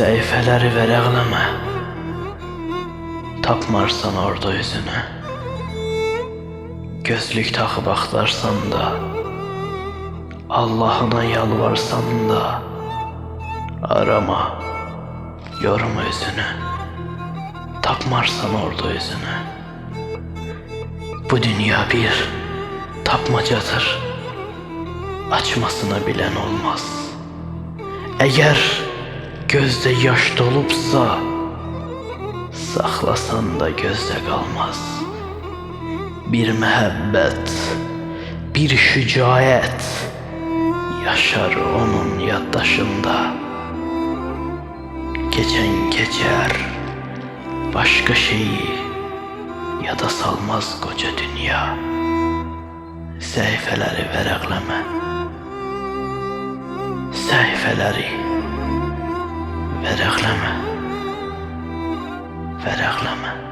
Seyfeleri verekleme. Tapmarsan orada yüzünü. Gözlük takıp aktarsan da. Allah'ına yalvarsan da. Arama. Yorma yüzünü. Tapmarsan orada yüzünü. Bu dünya bir tapmacadır. Açmasını bilen olmaz. Eğer gözde yaş dolupsa saklasan da gözde kalmaz. Bir mehabbet, bir şücaet yaşar onun yaddaşında. Geçen geçer başka şeyi ya da salmaz koca dünya. Seyfeleri verekleme. Seyfeleri verekleme. Verekleme.